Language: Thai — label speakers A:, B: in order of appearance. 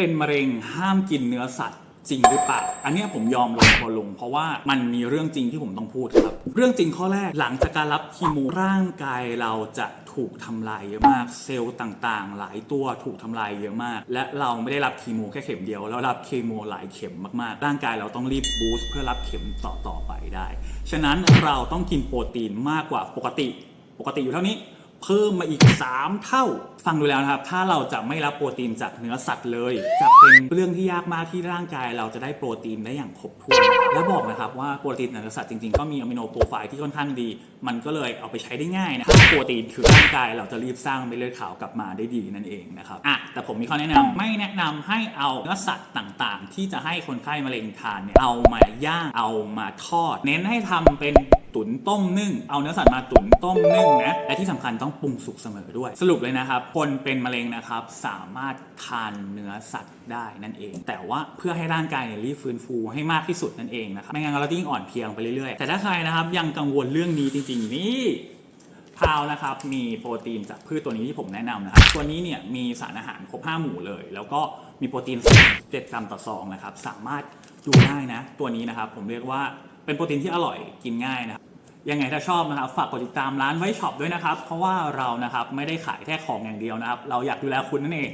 A: เป็นมะเร็งห้ามกินเนื้อสัตว์จริงหรือเปล่า อันนี้ผมยอมลงพอลง เพราะว่ามันมีเรื่องจริงที่ผมต้องพูดครับ เรื่องจริงข้อแรกหลังจากการรับคีโมร่างกายเราจะถูกทำลายเยอะมาก เซลล์ต่างๆ หลายตัวถูกทำลายเยอะมาก และเราไม่ได้รับคีโมแค่เข็มเดียว เรารับคีโมหลายเข็มมากๆ ร่างกายเราต้องรีบบูสต์เพื่อรับเข็มต่อๆไปได้ ฉะนั้นเราต้องกินโปรตีนมากกว่าปกติ ปกติอยู่เท่านี้ เพิ่มมาอีก 3 เท่า ฟังดูแล้วนะครับ ถ้าเราจะไม่รับโปรตีนจากเนื้อสัตว์เลย จะเป็นเรื่องที่ยากมากที่ร่างกายเราจะได้โปรตีนได้อย่างครบถ้วน และบอกนะครับว่าโปรตีนจากเนื้อสัตว์จริงๆ ก็มีอะมิโนโปรไฟล์ที่ค่อนข้างดี มันก็เลยเอาไปใช้ได้ง่ายนะถ้าโปรตีนคือร่างกายเราจะรีบสร้างเม็ดเลือดขาวกลับมาได้ดีนั่นเองนะครับอะแต่ผมมีข้อแนะนำไม่แนะนำให้เอาเนื้อสัตว์ต่างๆ ที่จะให้คนไข้มะเร็งทานเนี่ยเอามาย่างเอามาทอด เน้นให้ทำเป็น ตุ๋นต้มนึ่ง เอาเนื้อสัตว์มาตุ๋นต้มนึ่งนะ และที่สำคัญต้องปรุงสุกเสมอด้วย สรุปเลยนะครับ คนเป็นมะเร็งนะครับสามารถทานเนื้อสัตว์ได้นั่นเอง แต่ว่าเพื่อให้ร่างกายเนี่ยรีบฟื้นฟูให้มากที่สุดนั่นเองนะครับ ไม่งั้นเราจะยิ่งอ่อนเพลียงไปเรื่อยๆ แต่ถ้าใครนะครับยังกังวลเรื่องนี้จริง ๆ นี่พาวนะครับมีโปรตีนจากพืชตัวนี้ที่ผมแนะนำนะครับ ตัวนี้เนี่ยมีสารอาหารครบ 5 หมู่เลย แล้วก็มีโปรตีน7กรัมต่อซองนะครับ สามารถดูได้นะ ตัวนี้นะครับผมเรียกว่าเป็นโปรตีนที่อร่อยกินง่ายนะครับ ยังไงถ้าชอบนะครับฝากกดติดตามร้านไว้ช็อปด้วยนะครับ เพราะว่าเรานะครับไม่ได้ขายแค่ของอย่างเดียวนะครับ เราอยากดูแลคุณนั่นเอง